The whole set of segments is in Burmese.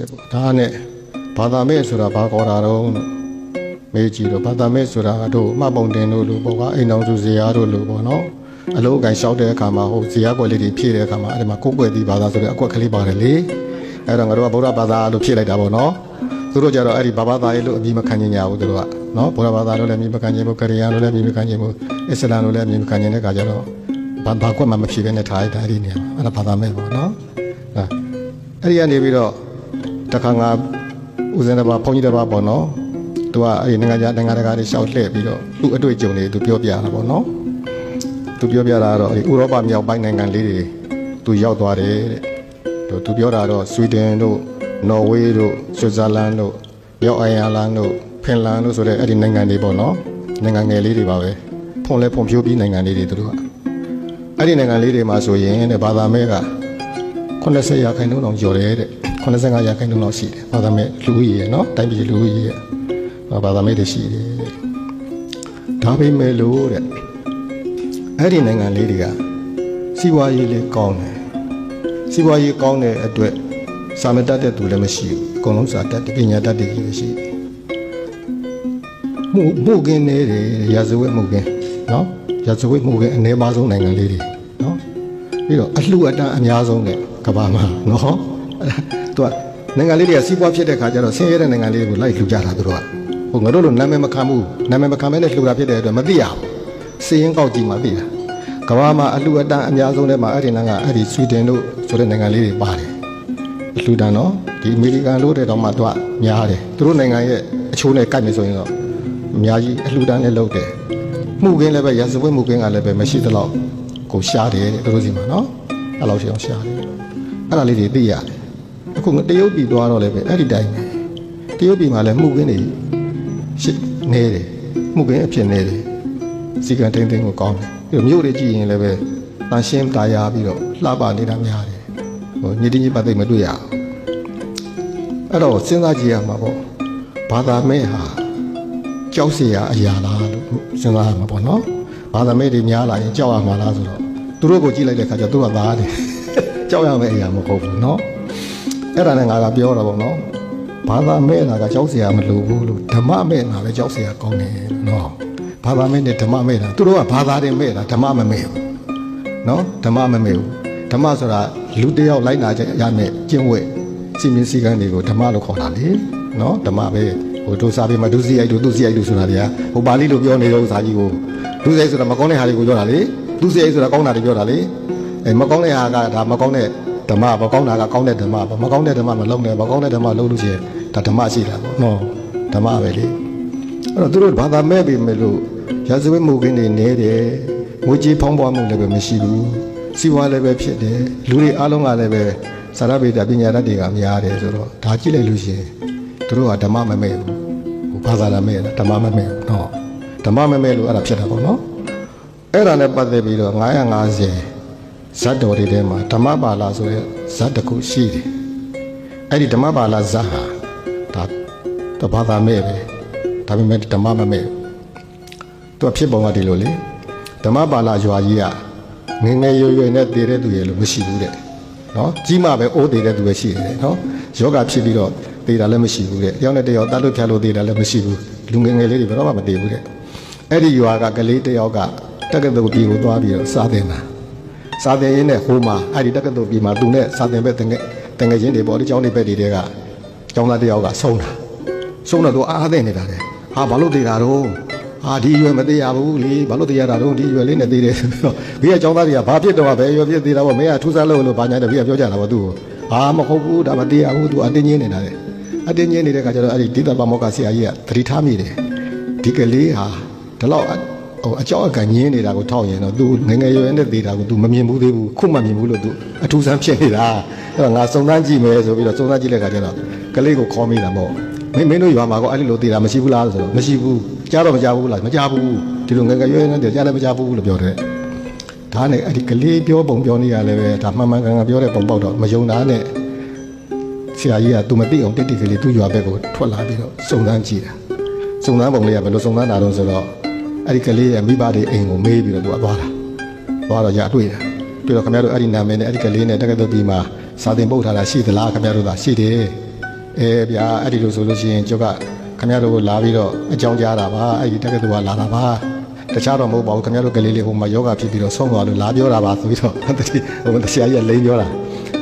တယ်ပေါ့ဒါနဲ့ဘာသာမဲ့ဆိုတာဘာခေါ်တာတော့လို့မေးကြည့်တော့ဘာသာမဲ့ဆိုတာတို့အမှတ်ပုံတင်တို့လို့ပေါ့ကအိမ်တော်စုဇေယျတို့လို့ပေါ့နော်အလုံးအကန်လျှောက်တဲ့အခါမှာဟိုဇေယျပွဲလေးတွေဖြည့်တဲ့အခါမှာအဲ့ဒီမှာကိုယ်ွယ်သီးဘာသာဆိုတဲ့အကွက်ကလေးပါတယ်လေအဲ့တော့ငါတို့ကဗုဒ္ဓဘာသာလို့ဖြည့်လိုက်တာပေါ့နော်သူတို့ကြတော့အဲ့ဒီဘာဘာသာရေးလို့အမည်မခံနိုင်ကြဘူးသူတို့ကနော်ဗုဒ္ဓဘာသာလို့လည်းအမည်မခံနိုင်ဘူးကရိယာလို့လည်းအမည်မခံနိုင်ဘူးအစ္စလာမ်လို့လည်းအမည်မခံနိုင်တဲ့အခါကျတော့ဘာဘာကွက်မှမဖြည့်ဘဲနဲ့ထားရတဲ့အဲ့ဒီနေရာမှာအဲ့ဒါဘာသာမဲ့ပေါ့နော်အဲ့အဲ့ဒီကနေပြီးတော့ တခါငါဦးဇင်းတစ်ပါးဘုန်းကြီးတစ်ပါးပေါ့နော်သူကအဲ့ဒီနိုင်ငံခြားနိုင်ငံတကာတွေရှောက်လှည့်ပြီးတော့သူ့အတွေ့အကြုံတွေသူပြောပြတာပေါ့နော်သူပြောပြတာကတော့အဲ့ဒီဥရောပမြောက်ပိုင်းနိုင်ငံလေးတွေသူရောက်သွားတယ်တဲ့သူပြောတာတော့ဆွီဒင်တို့နော်ဝေးတို့ဆွစ်ဇာလန်တို့မြောက်အိုင်ယာလန်တို့ဖင်လန်တို့ဆိုတဲ့အဲ့ဒီနိုင်ငံတွေပေါ့နော်နိုင်ငံငယ်လေးတွေပါပဲဖွန်လဲဖွန်ဖြိုးပြီးနိုင်ငံလေးတွေသူတို့ကအဲ့ဒီနိုင်ငံလေးတွေမှာဆိုရင်တဲ့ဘာသာမဲက80ရာခိုင်နှုန်းလောက်ကျော်တယ်တဲ့ 85ရာခိုင်နှုန်းလောက်ရှိတယ်ဘာသာမဲ့လူဦးရေရနော်တိုင်းပြည်လူဦးရေရဘာသာမဲ့တွေရှိတယ်တဲ့ဒါပေမဲ့လို့တဲ့အဲ့ဒီနိုင်ငံလေးတွေကစီးပွားရေးလေးကောင်းတယ်စီးပွားရေးကောင်းတဲ့အတွက်စာမတတ်တဲ့သူလည်းမရှိဘူးအကုန်လုံးစာတတ်တယ်ပညာတတ်တယ်ကြီးရှိတယ်မှုမှုကင်းနေတယ်ရာဇဝတ်မှုကင်းနော်ရာဇဝတ်မှုကင်းအနည်းပါဆုံးနိုင်ငံလေးတွေနော်ပြီးတော့အလှအတန်းအများဆုံးတဲ့ကမ္ဘာမှာနော် သူကနိုင်ငံလေးတွေကစီးပွားဖြစ်တဲ့ခါကျတော့ဆင်းရဲတဲ့နိုင်ငံလေးတွေကိုလိုက်လှူကြတာသူတို့ကဟိုငါတို့လိုနာမည်မခံဘူးနာမည်မခံမဲနဲ့လှူတာဖြစ်တဲ့အတွက်မသိရဘူးစီရင်ကောက်ကြည့်မှသိတာကမ္ဘာမှာအလှအတန်းအများဆုံးတဲ့မှာအဲ့ဒီနိုင်ငံအဲ့ဒီဆွီဒင်တို့ဆိုတဲ့နိုင်ငံလေးတွေပါတယ်အလှတန်းနော်ဒီအမေရိကန်လို့တဲ့တော့မှသူကများတယ်သူတို့နိုင်ငံရဲ့အချိုးနဲ့ကိုက်နေဆိုရင်တော့အများကြီးအလှတန်းနဲ့လုပ်တယ်မှုကင်းလည်းပဲရာဇဝတ်မှုကင်းကလည်းပဲမရှိသလောက်ကိုရှားတယ်တဲ့သူတို့စီမှာနော်အဲ့လောက်ရှိအောင်ရှားတယ်အဲ့ဒါလေးတွေသိရတယ် အခုတရုတ်ပြည်သွားတော့လည်းပဲအဲ့ဒီတိုင်းပဲတရုတ်ပြည်မှာလည်းမှုကင်းတွေရှိနေတယ်မှုကင်းအဖြစ်နေတယ်စီကံတင်းတင်းကိုကောင်းတယ်ပြီးတော့မြို့တွေကြည့်ရင်လည်းပဲတန်ရှင်းတာယာပြီးတော့လှပနေတာများတယ်ဟိုညစ်တင်းညစ်ပတ်သိပ်မတွေ့ရအောင်အဲ့တော့စဉ်းစားကြည့်ရမှာပေါ့ဘာသာမဲ့ဟာကြောက်เสียအရာလားလို့စဉ်းစားရမှာပေါ့နော်ဘာသာမဲ့တွေများလာရင်ကြောက်ရမှာလားဆိုတော့သူတို့ကိုကြည့်လိုက်တဲ့ခါကျတော့သူကသားတယ်ကြောက်ရမယ့်အရာမဟုတ်ဘူးနော် အဲ့ဒါနဲ့ငါကပြောတာပေါ့နော်ဘာသာမဲ့တာကကြောက်စရာမလိုဘူးလို့ဓမ္မမဲ့တာလည်းကြောက်စရာကောင်းတယ်နော်ဘာသာမဲ့နဲ့ဓမ္မမဲ့တာသူတို့ကဘာသာတွေမဲ့တာဓမ္မမမဲ့ဘူးနော်ဓမ္မမမဲ့ဘူးဓမ္မဆိုတာလူတယောက်လိုက်နာကြရမယ်ကျင့်ဝတ်စီမင်းစည်းကမ်းတွေကိုဓမ္မလို့ခေါ်တာလေနော်ဓမ္မပဲဟိုဒုစာပေမှာဒုစရိုက်တို့သူစရိုက်တို့ဆိုတာတွေကဟိုပါဠိလိုပြောနေတဲ့ဥစ္စာကြီးကိုဒုစရိုက်ဆိုတာမကောင်းတဲ့ဟာတွေကိုပြောတာလေသူစရိုက်ဆိုတာကောင်းတာတွေပြောတာလေအဲမကောင်းတဲ့ဟာကဒါမကောင်းတဲ့ ဓမ္မမကောင်းတာကကောင်းတဲ့ဓမ္မပေါ့မကောင်းတဲ့ဓမ္မမလုံးနဲ့မကောင်းတဲ့ဓမ္မလုံးလို့ရှိရင်ဒါဓမ္မရှိတာပေါ့နော်ဓမ္မပဲလေအဲ့တော့သူတို့ဘာသာမဲ့ပြီမဲ့လို့ရာဇဝတ်မှုကင်းတွေနေတယ်ငွေကြေးဖောင်းပွားမှုလည်းပဲမရှိဘူးစီးပွားလည်းပဲဖြစ်တယ်လူတွေအားလုံးကလည်းပဲစာရဗေဒပညာတတ်တွေကများတယ်ဆိုတော့ဒါကြည့်လိုက်လို့ရှိရင်သူတို့ကဓမ္မမမဲ့ဘူးဟိုဘာသာလာမဲ့လားဓမ္မမမဲ့ဘူးနော်ဓမ္မမမဲ့လို့အဲ့ဒါဖြစ်တာပေါ့နော်အဲ့ဒါနဲ့ပတ်သက်ပြီးတော့950 ဇတ်တော်တွေထဲမှာဓမ္မပါဠိဆိုတဲ့ဇတ်တစ်ခုရှိတယ်အဲ့ဒီဓမ္မပါဠိဇတ်ဟာဒါတဘာသာမဲ့ပဲဒါပေမဲ့ဓမ္မမမဲ့ဘူးသူကဖြစ်ပုံကဒီလိုလေဓမ္မပါဠိရွာကြီးကငယ်ငယ်ရွယ်ရွယ်နဲ့တည်တဲ့သူရဲ့လို့မရှိဘူးတဲ့နော်ကြီးမှပဲအိုးတည်တဲ့သူပဲရှိတယ်တဲ့နော်ယောဂဖြစ်ပြီးတော့တည်တာလည်းမရှိဘူးတဲ့တယောက်နဲ့တယောက်တတ်လို့ဖြတ်လို့တည်တာလည်းမရှိဘူးလူငယ်ငယ်လေးတွေဘယ်တော့မှမတည်ဘူးတဲ့အဲ့ဒီရွာကကလေးတယောက်ကတက္ကသိုလ်ပြည်ကိုသွားပြီးတော့စားတင်တာ စားတင်ရင်းနဲ့ဟိုမှာအဲ့ဒီတက္ကသိုလ်ပြည်မှာသူနဲ့စားတင်ဘက်တငယ်တငယ်ချင်းတွေပေါ့ဒီကျောင်းတွေဘက်တွေတဲကကျောင်းသားတယောက်ကဆုံးတာဆုံးတော့သူအားအသင့်နေတာတဲ့ဟာဘာလို့တည်တာတော့ဟာဒီရွယ်မတည်ရဘူးလေဘာလို့တည်ရတာတော့ဒီရွယ်လေးနဲ့တည်တယ်ဆိုတော့ဘေးကចောင်းသားတွေကဘာဖြစ်တော့ပဲရွယ်ဖြစ်တည်တာပေါ့မင်းကထူးဆန်းလို့လို့ဘာညာတယ်ဘေးကပြောကြတာပေါ့သူ့ကိုဟာမဟုတ်ဘူးဒါမတည်ရဘူးသူအတင်းချင်းနေတာတဲ့အတင်းချင်းနေတဲ့ခါကျတော့အဲ့ဒီတိတ္တပမောကဆရာကြီးကသတိထားမိတယ်ဒီကလေးဟာဒီလောက် ဟိုအကြောက်အကန်ညင်းနေတာကိုထောက်ရင်တော့ तू ငငယ်ရွယ်နဲ့တည်တာကို तू မမြင်ဘူးသေးဘူးခုမှမြင်ဘူးလို့ तू အထူးဆန်းဖြစ်နေတာအဲ့တော့ငါစုံစမ်းကြည့်မယ်ဆိုပြီးတော့စုံစမ်းကြည့်တဲ့ခါကျတော့ကလေးကိုခေါ်မိတာပေါ့ မင်းမင်းတို့ရွာမှာကောအဲ့ဒီလိုတည်တာမရှိဘူးလားဆိုတော့မရှိဘူးကြားတော့မကြားဘူးလားမကြားဘူးဒီလိုငယ်ငယ်ရွယ်ရွယ်နဲ့ကြားလည်းမကြားဘူးလို့ပြောတယ်ဒါနဲ့အဲ့ဒီကလေးပြောပုံပြောနေရလည်းပဲဒါမှန်မှန်ကန်ကန်ပြောတဲ့ပုံပေါက်တော့မယုံတာနဲ့ဆရာကြီးကသူမသိအောင်တိတ်တိတ်ကလေးသူ့ရွာဘက်ကိုထွက်လာပြီးတော့စုံစမ်းကြည့်တာစုံစမ်းပုံလေးကဘယ်လိုစုံစမ်းတာတော့ဆိုတော့ အဲ့ဒီကလေးရဲ့မိဘတွေအိမ်ကိုမေးပြီးတော့သူကသွားတာသွားတော့ရတွေ့တာပြီးတော့ခင်ဗျားတို့အဲ့ဒီနာမည်နဲ့အဲ့ဒီကလေးနဲ့တက္ကသိုလ်ပြည်မှာစာသင်ပုတ်ထားတာရှိသလားခင်ဗျားတို့သာရှိတယ်အဲဗျာအဲ့ဒီလိုဆိုလို့ရှိရင်ကျုပ်ကခင်ဗျားတို့ကိုလာပြီးတော့အကြောင်းကြားတာပါအဲ့ဒီတက္ကသိုလ်ကလာတာပါတခြားတော့မဟုတ်ပါဘူးခင်ဗျားတို့ကလေးလေးဟိုမှာယောဂဖြစ်ပြီးတော့ဆုံးသွားလို့လာပြောတာပါဆိုပြီးတော့တတိဟိုတရားကြီးကလိန်ပြောတာ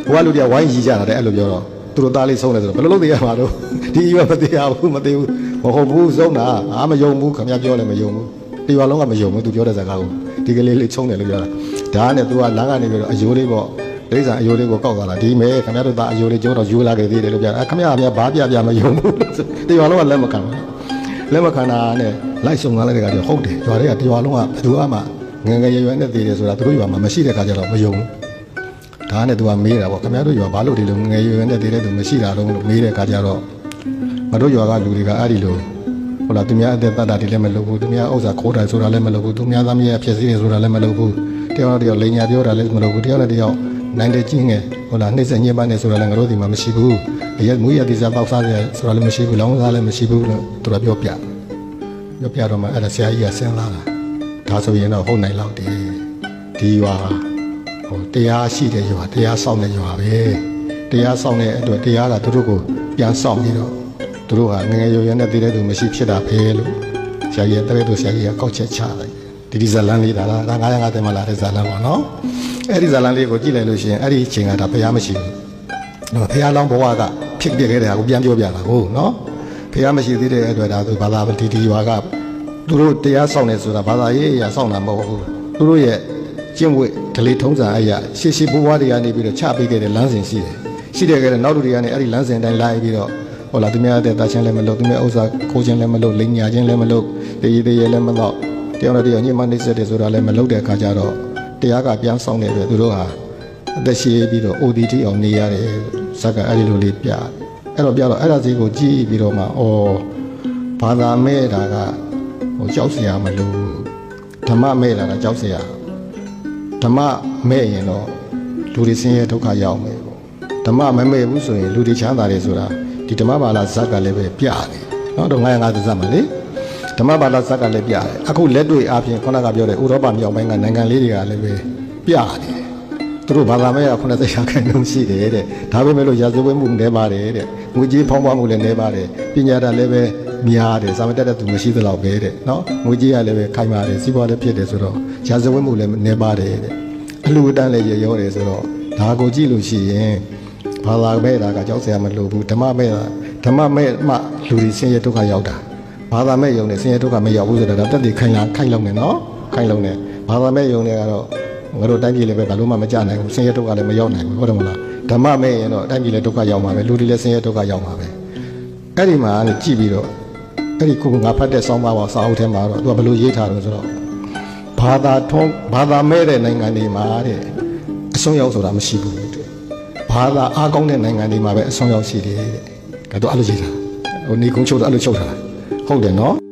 ဟိုကလူတွေကဝိုင်းရီကြတာတဲ့အဲ့လိုပြောတော့သူတို့သားလေးဆုံးတယ်ဆိုတော့ဘယ်လိုလုပ်သေးရမှာတော့ဒီရွယ်မသေးရဘူးမသေးဘူးမဟုတ်ဘူးဆုံးတာအာမယုံဘူးခင်ဗျားပြောလည်းမယုံဘူး ဒီရွာလုံးကမယုံဘူးသူပြောတဲ့စကားကိုဒီကလေးလေးချုံတယ်လို့ပြောတာဒါကနဲ့သူကလမ်းကနေပြီးတော့အယိုးလေးပေါ့ဒိဋ္ဌာန်အယိုးလေးကိုကောက်သွားတာဒီမဲခင်ဗျားတို့သားအယိုးလေးကျိုးတော့ယူလာခဲ့သေးတယ်လို့ပြောတာခင်ဗျားကဘာပြပြမယုံဘူးဒီရွာလုံးကလက်မခံဘူးလက်မခံတာနဲ့လိုက်ဆုံသွားလိုက်တဲ့ခါကျဟုတ်တယ်ရွာတွေကဒီရွာလုံးကဘယ်သူမှငငယ်ရွယ်ရွယ်နဲ့သေးတယ်ဆိုတာသူတို့ရွာမှာမရှိတဲ့ခါကျတော့မယုံဘူးဒါနဲ့သူကမေးတာပေါ့ခင်ဗျားတို့ရွာဘာလို့ဒီလိုငယ်ရွယ်ရွယ်နဲ့သေးတဲ့သူမရှိတာတော့လို့မေးတဲ့ခါကျတော့မတို့ရွာကလူတွေကအဲ့ဒီလို ဟုတ်လားသူများအသက်တတ်တာတွေလည်းမလုပ်ဘူးသူများဥစ္စာခိုးတာဆိုတာလည်းမလုပ်ဘူးသူများသားမရဲ့ဖြစ်စည်းနေဆိုတာလည်းမလုပ်ဘူးတယောက်နဲ့တယောက်လိန်ညာပြောတာလည်းမလုပ်ဘူးတယောက်နဲ့တယောက်နိုင်တဲ့ကြီးငယ်ဟုတ်လားနှိမ့်ဆက်ညှဉ်းပန်းနေဆိုတာလည်းငါတို့ဒီမှာမရှိဘူးအရက်မူရတိစားပေါက်စားတယ်ဆိုတာလည်းမရှိဘူးလောင်းစားလည်းမရှိဘူးလို့သူကပြောပြပြောပြတော့မှအဲ့ဒါဆရာကြီးကစဉ်းစားတာဒါဆိုရင်တော့ဟုတ်နိုင်လောက်တယ်ဒီရွာဟိုတရားရှိတဲ့ရွာတရားဆောင်တဲ့ရွာပဲတရားဆောင်တဲ့အတွက်တရားကသူတို့ကိုပြန်ဆောင်ပြီးတော့ သူတို့ဟာငယ်ငယ်ရွယ်ရွယ်နဲ့တည်တဲ့သူမရှိဖြစ်တာပဲလို့ဆရာကြီးကတကယ်တော့ဆရာကြီးကကောက်ချက်ချလိုက်ဒီဒီဇလန်လေးဒါလားဒါ950တင်မလာတဲ့ဇလန်ပါနော်အဲ့ဒီဇလန်လေးကိုကြည့်လိုက်လို့ရှိရင်အဲ့ဒီအချိန်ကဒါဘုရားမရှိဘူးနော်ဘုရားလောင်းဘဝကဖြစ်ပြခဲ့တဲ့ဟာကိုပြန်ပြောပြတာဟုတ်နော်ဘုရားမရှိသေးတဲ့အတွက်ဒါသူဘာသာဒီဒီရွာကသူတို့တရားဆောင်နေဆိုတာဘာသာရေးအရာဆောင်တာမဟုတ်ဘူးသူတို့ရဲ့ကျင့်ဝတ်ဒလေထုံးစံအရာရှေ့ရှေ့ဘဝတွေကနေပြီးတော့ချပေးခဲ့တဲ့လမ်းစဉ်ရှိတယ်ရှိတယ်ခဲ့တဲ့နောက်လူတွေကနေအဲ့ဒီလမ်းစဉ်တိုင်းလိုက်ပြီးတော့ ဟုတ်လားသူများတဲ့တာချင်းလည်းမလုပ်သူများဥစ္စာခိုးချင်းလည်းမလုပ်လိန်ညာချင်းလည်းမလုပ်တည်ရည်တည်ရည်လည်းမတော့တယောက်နဲ့တယောက်ညှိမနှိမ့်ဆက်တယ်ဆိုတာလည်းမလုပ်တဲ့အခါကျတော့တရားကပြန်ဆောင်တဲ့အတွက်သူတို့ဟာအသက်ရှည်ပြီးတော့ ODT အောင်နေရတယ်ဇက်ကအဲ့ဒီလိုလေးပြအဲ့တော့ပြတော့အဲ့ဒါစီကိုကြည့်ပြီးတော့မှဩဘာသာမဲ့တာကဟိုကြောက်စရာမလိုဓမ္မမဲ့တာကကြောက်စရာဓမ္မမဲ့ရင်တော့လူတွေဆင်းရဲဒုက္ခရောက်မယ်ပေါ့ဓမ္မမမဲ့ဘူးဆိုရင်လူတွေချမ်းသာတယ်ဆိုတာ ဒီဓမ္မဘာသာဇက်ကလည်းပဲပြတယ်နော်တော့950ဇက်မှာလေဓမ္မဘာသာဇက်ကလည်းပြတယ်အခုလက်တွေ့အားဖြင့်ခုနကပြောတဲ့ဥရောပမြောက်ပိုင်းကနိုင်ငံလေးတွေကလည်းပဲပြတယ်သူတို့ဘာသာမဲ့က90ရာခိုင်နှုန်းရှိတယ်တဲ့ဒါပေမဲ့လို့ရာဇဝတ်မှုနည်းပါတယ်တဲ့ငွေကြေးဖောင်းပွားမှုလည်းနည်းပါတယ်ပညာတတ်လည်းပဲများတယ်စာမတက်တဲ့သူမရှိသလောက်ပဲတဲ့နော်ငွေကြေးကလည်းပဲခိုင်ပါတယ်စီးပွားလည်းဖြစ်တယ်ဆိုတော့ရာဇဝတ်မှုလည်းနည်းပါတယ်တဲ့အလှူအတန်းလည်းရရောတယ်ဆိုတော့ဒါကိုကြည့်လို့ရှိရင် ဘာသာမဲ့တာကကြောက်စရာမလိုဘူးဓမ္မမဲ့တာဓမ္မမဲ့မှလူတွေဆင်းရဲဒုက္ခရောက်တာဘာသာမဲ့ယုံနဲ့ဆင်းရဲဒုက္ခမရောက်ဘူးဆိုတာတော့တက်တည်ခိုင်လာခိုင်လုံးနေနော်ခိုင်လုံးနေဘာသာမဲ့ယုံတွေကတော့ငါတို့တိုင်းပြည်လည်းပဲဘာလို့မှမကြနိုင်ဘူးဆင်းရဲဒုက္ခလည်းမရောက်နိုင်ဘူးဟုတ်တယ်မလားဓမ္မမဲ့ရင်တော့တိုင်းပြည်လည်းဒုက္ခရောက်မှာပဲလူတွေလည်းဆင်းရဲဒုက္ခရောက်မှာပဲအဲ့ဒီမှာလည်းကြည့်ပြီးတော့အဲ့ဒီကိုငါဖတ်တဲ့ဆောင်းပါးပါစာအုပ်ထဲမှာတော့သူကဘယ်လိုရေးထားတယ်ဆိုတော့ဘာသာထုံးဘာသာမဲ့တဲ့နိုင်ငံတွေမှာတဲ့အဆုံးရောက်ဆိုတာမရှိဘူးတဲ့ ဘာသာအားကောင်းတဲ့နိုင်ငံတွေမှာပဲအဆုံးရောက်ရှိတယ်တဲ့။ဒါတော့အဲ့လိုရေးတာ။ဟိုနေကုန်းချုပ်တော့အဲ့လိုချုပ်တာ။ဟုတ်တယ်နော်။